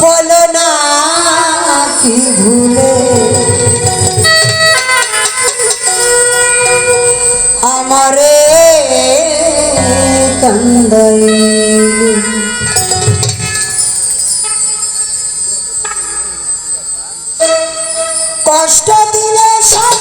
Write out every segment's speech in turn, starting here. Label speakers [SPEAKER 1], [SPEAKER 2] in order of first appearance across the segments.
[SPEAKER 1] বলো না কি ভুলে? আমারে কন্দল কষ্ট দিলে সব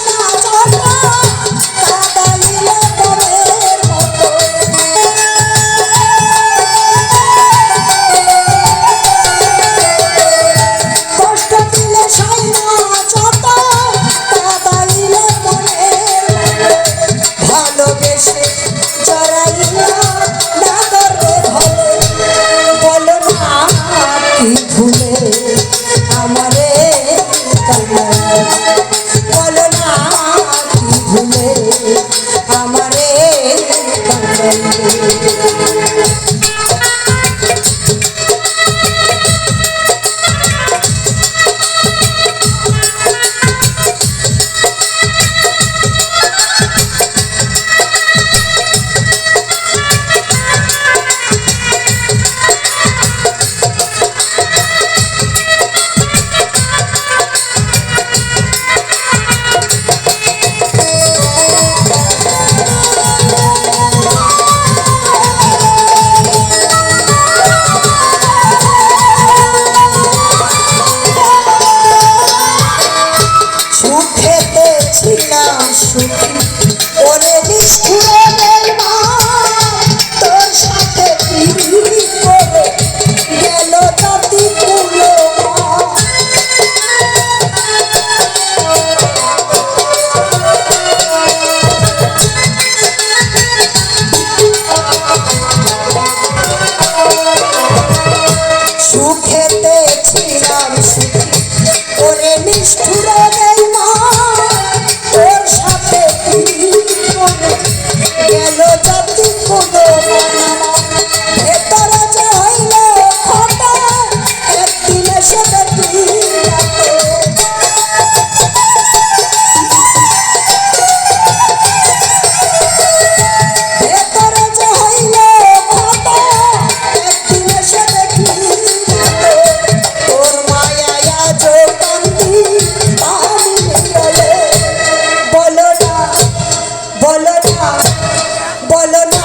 [SPEAKER 1] ভালো না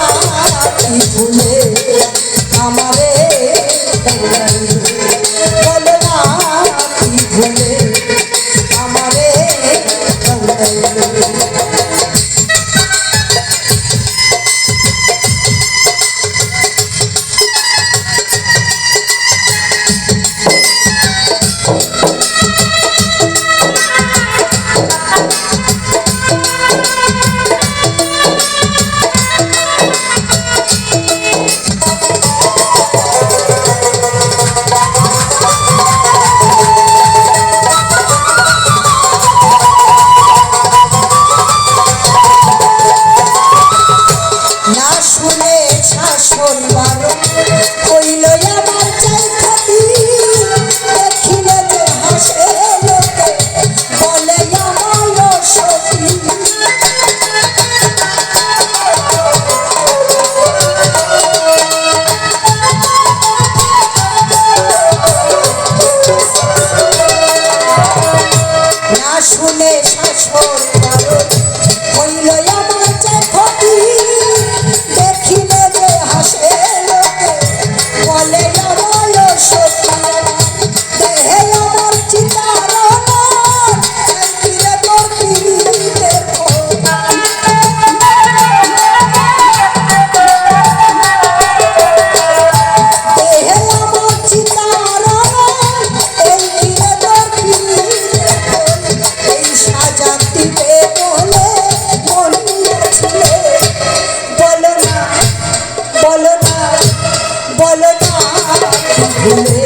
[SPEAKER 1] কি ভুলে apaixonado. Amém.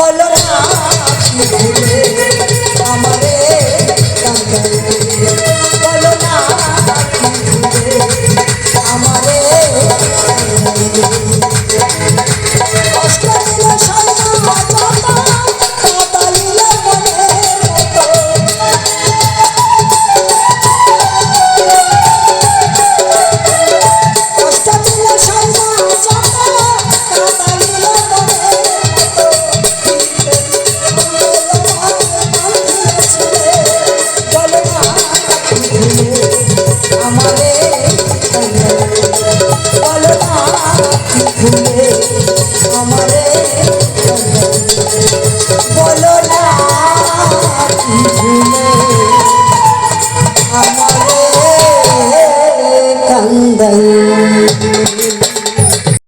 [SPEAKER 1] color বলো না আমার